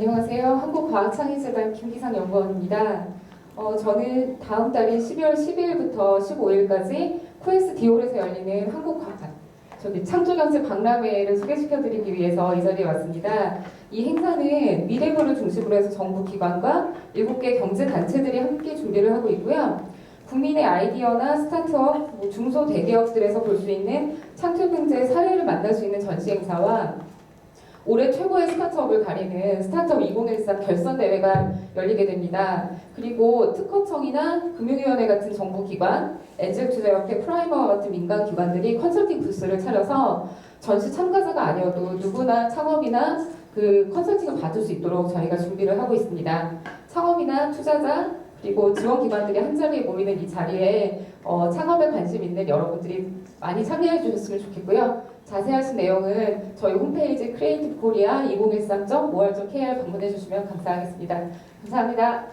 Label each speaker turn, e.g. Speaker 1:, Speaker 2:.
Speaker 1: 안녕하세요. 한국과학창의재단 김기상 연구원입니다. 어, 저는 다음 달인 12월 12일부터 15일까지 코엑스 디올에서 열리는 한국과학 저기 창조경제 박람회를 소개시켜드리기 위해서 이 자리에 왔습니다. 이 행사는 미래부를 중심으로 해서 정부 기관과 7개 경제 단체들이 함께 준비를 하고 있고요. 국민의 아이디어나 스타트업, 뭐 중소 대기업들에서 볼 수 있는 창조 경제 사례를 만날 수 있는 전시 행사와 올해 최고의 스타트업을 가리는 스타트업 2013 결선 대회가 열리게 됩니다. 그리고 특허청이나 금융위원회 같은 정부기관, 엔젤투자협회, 프라이머와 같은 민간 기관들이 컨설팅 부스를 차려서 전시 참가자가 아니어도 누구나 창업이나 그 컨설팅을 받을 수 있도록 저희가 준비를 하고 있습니다. 창업이나 투자자 그리고 지원기관들이 한 자리에 모이는 이 자리에 어, 창업에 관심 있는 여러분들이 많이 참여해 주셨으면 좋겠고요. 자세하신 내용은 저희 홈페이지 크리에이티브 코리아 2013.5월.kr 방문해 주시면 감사하겠습니다. 감사합니다.